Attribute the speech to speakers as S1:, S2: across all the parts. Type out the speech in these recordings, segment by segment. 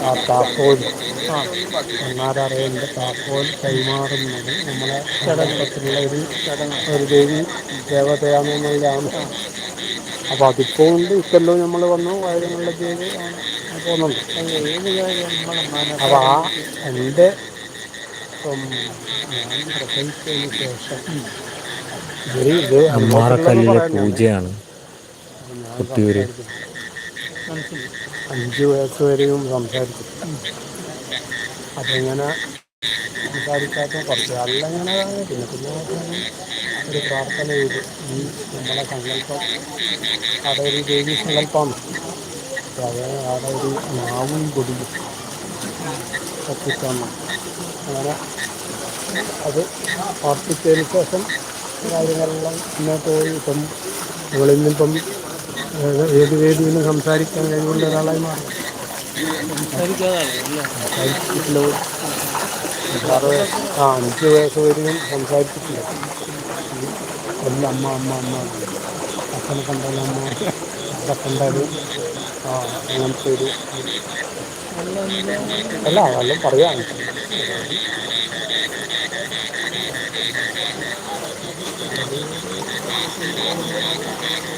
S1: ആ താക്കോൽ. പണ്ടാരടയന്റെ താക്കോൽ കൈമാറുന്നത് നമ്മളെ ചടങ്ങത്തിലുള്ള ഒരു ഒരു ദേവി ദേവതയാണെന്നുള്ളതാണ്
S2: ആ
S1: അപ്പൊ അതിപ്പോണ്ട് ഇക്കൊല്ലം നമ്മൾ വന്നു വയറിനുള്ള ദേവി പോകുന്നുണ്ട്
S2: അല്ല ഏത് കാര്യം നമ്മളെ
S1: അപ്പൊ ആ എന്റെ ഇപ്പം ഞാൻ പ്രസവിച്ചതിന് ശേഷം
S3: അമ്മാറക്കല്ലിലെ പൂജയാണ്. കൊട്ടിയൂര്.
S1: അഞ്ച് വയസ്സ് വരെയും സംസാരിക്കും. അതെങ്ങനെ സംസാരിക്കാത്ത കുറച്ച് കാലിലങ്ങനെ പിന്നെ പിന്നെ ഒരു പ്രാർത്ഥന ചെയ്തു. ഈ നമ്മളെ സങ്കല്പം അവിടെ ഒരു ദേവി സങ്കല്പമാണ് അത് അവിടെ ഒരു നാവും കൊടിയും കത്തിത്തന്നു അങ്ങനെ അത് പ്രാർത്ഥിച്ചതിന് ശേഷം കാര്യങ്ങളെല്ലാം പിന്നെ പോയി. ഇപ്പം നമ്മളിന്നിപ്പം ഏത് വേദി നിന്ന് സംസാരിക്കാൻ കഴിവുള്ള ഒരാളായി മാറി. പോലും
S2: ആ
S1: അഞ്ച് വയസ്സ് സംസാരിച്ചിട്ടില്ല. എല്ലാം അമ്മ അമ്മ അമ്മ. അച്ഛനെ കണ്ടാലും അമ്മ അച്ഛനെ കണ്ടാലും ആ അങ്ങനത്തെ ഒരു അല്ല വല്ലതും പറയാം.
S2: Thank അനുഭവിക്കേണ്ടതെന്ന്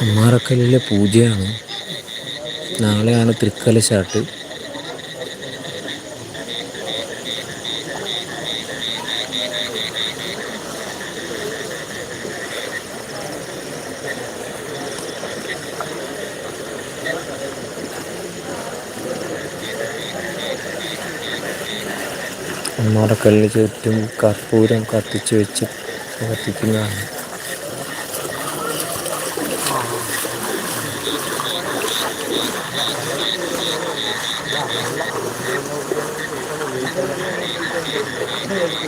S3: അമ്മാറക്കല്ലിലെ പൂജയാണ്. നാളെയാണ് തൃക്കലശാട്ട് അമ്മാറക്കല്ലിന് ചുറ്റും കർപ്പൂരം കത്തിച്ചു വെച്ച് കത്തിക്കുന്നതാണ്
S1: Thank അങ്ങനെയുള്ള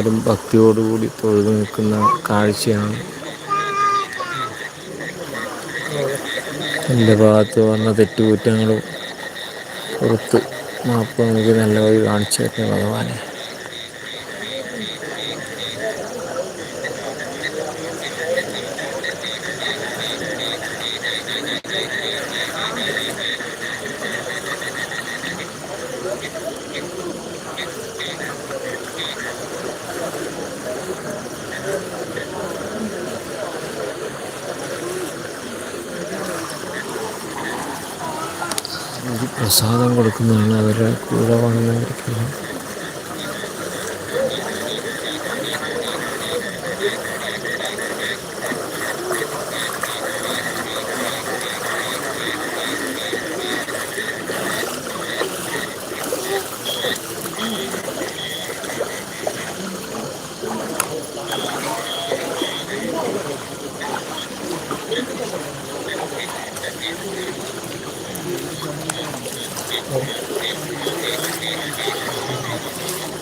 S3: എല്ലാവരും ഭക്തിയോടുകൂടി തൊഴുതു നിൽക്കുന്ന കാഴ്ചയാണ്. എന്റെ ഭാഗത്ത് വന്ന തെറ്റുകുറ്റങ്ങളും പുറത്ത് മാപ്പ് നമുക്ക് നല്ല വഴി കാണിച്ചു തരുന്ന ഭഗവാനെ. പ്രസാദം കൊടുക്കുന്നതാണ് അവരുടെ കൂടെ വന്നവർക്കെല്ലാം Thank you. Thank you.